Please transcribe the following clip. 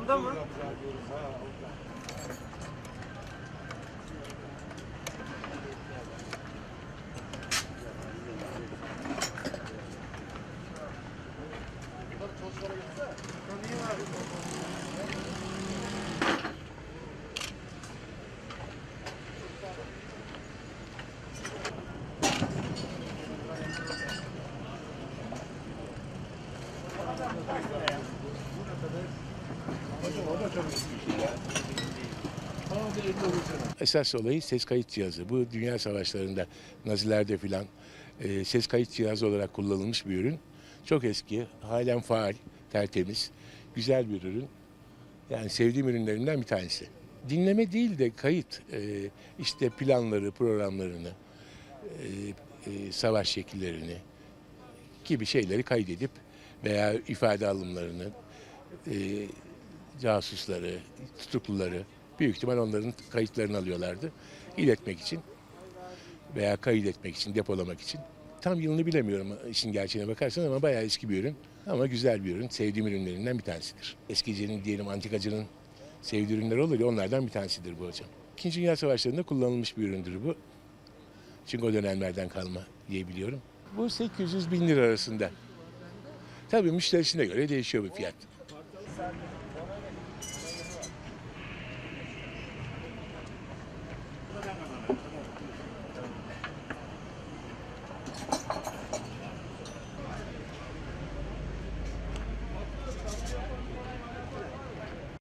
Burada mı? Esas olayı ses kayıt cihazı. Bu dünya savaşlarında Nazilerde filan e, ses kayıt cihazı olarak kullanılmış bir ürün. Çok eski, halen faal, tertemiz, güzel bir ürün. Yani sevdiğim ürünlerimden bir tanesi. Dinleme değil de kayıt, e, işte planları, programlarını, e, e, savaş şekillerini gibi şeyleri kaydedip veya ifade alımlarını, e, casusları, tutukluları büyük ihtimal onların kayıtlarını alıyorlardı. İletmek için veya kaydetmek için, depolamak için. Tam yılını bilemiyorum işin gerçeğine bakarsan ama bayağı eski bir ürün. Ama güzel bir ürün. Sevdiğim ürünlerinden bir tanesidir. Eskicinin diyelim antikacının sevdiği ürünler olur ya onlardan bir tanesidir bu hocam. İkinci Dünya Savaşları'nda kullanılmış bir üründür bu. Çünkü o dönemlerden kalma diye biliyorum. Bu 800 bin lira arasında. Tabii müşterisine göre değişiyor bu fiyat.